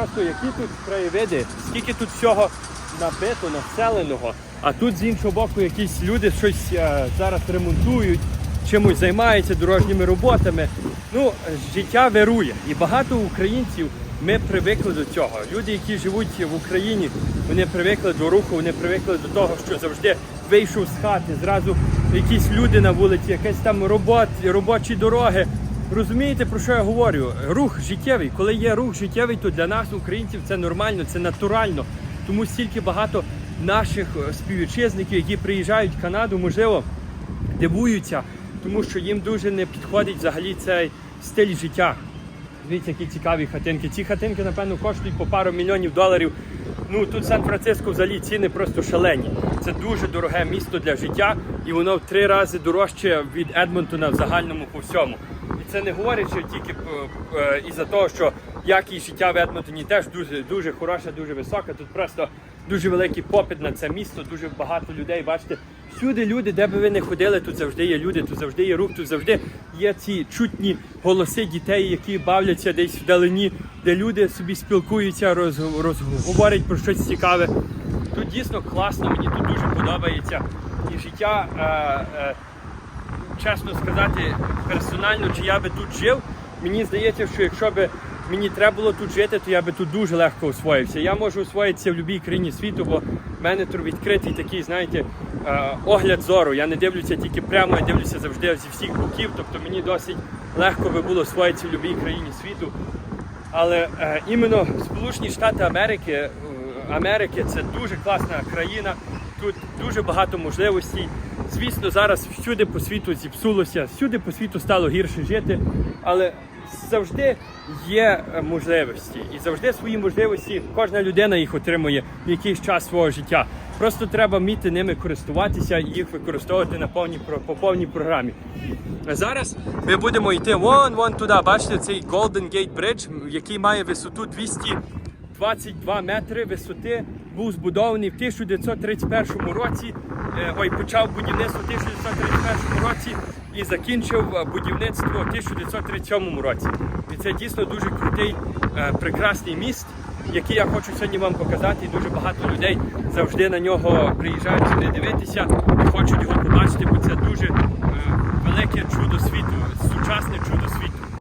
Просто які тут краєвиди, скільки тут всього набито, населеного, а тут з іншого боку якісь люди щось е, зараз ремонтують, чимось займаються дорожніми роботами. Ну, життя вирує. І багато українців ми привикли до цього. Люди, які живуть в Україні, вони привикли до руху, вони привикли до того, що завжди вийшов з хати, зразу якісь люди на вулиці, якась там робот, робочі дороги. Розумієте, про що я говорю? Рух життєвий. Коли є рух життєвий, то для нас, українців, це нормально, це натурально. Тому стільки багато наших е, співвітчизників, які приїжджають в Канаду, можливо, дивуються, тому що їм дуже не підходить взагалі цей стиль життя. Дивіться, які цікаві хатинки. Ці хатинки, напевно, коштують по пару мільйонів доларів. Ну тут Сан-Франциско взагалі ціни просто шалені. Це дуже дороге місто для життя, і воно в три рази дорожче від Едмонтона в загальному по всьому. І це не говорячи тільки е, е, із-за того, що якість життя в Едмонтоні теж дуже дуже хороша, дуже висока. Тут просто дуже великий попит на це місто, дуже багато людей. Бачите, всюди люди, де би ви не ходили, тут завжди є люди, тут завжди є рух, тут завжди є ці чутні голоси дітей, які бавляться десь вдалині, де люди собі спілкуються, роз, роз- про щось цікаве. Тут дійсно класно, мені тут дуже подобається. І життя, е, е, чесно сказати, персонально, чи я би тут жив, мені здається, що якщо би мені треба було тут жити, то я би тут дуже легко освоївся. Я можу освоїтися в будь-якій країні світу, бо в мене тут відкритий такий, знаєте, е, огляд зору. Я не дивлюся тільки прямо, я дивлюся завжди зі всіх боків. Тобто мені досить легко би було освоїтися в будь-якій країні світу. Але е, іменно Сполучені Штати Америки, е, Америки це дуже класна країна. Тут дуже багато можливостей. Звісно, зараз всюди по світу зіпсулося, всюди по світу стало гірше жити, але завжди є е, можливості. І завжди свої можливості кожна людина їх отримує в якийсь час свого життя. Просто треба вміти ними користуватися і їх використовувати на повній по повній програмі. А зараз ми будемо йти вон вон туди. Бачите, цей Golden Gate Bridge, який має висоту 222 метри висоти, був збудований в 1931 році. Е, Ой, почав будівництво в 1931 році і закінчив е, будівництво в 1937 році. І це дійсно дуже крутий, е, прекрасний міст, який я хочу сьогодні вам показати. І дуже багато людей завжди на нього приїжджають сюди дивитися і хочуть його побачити,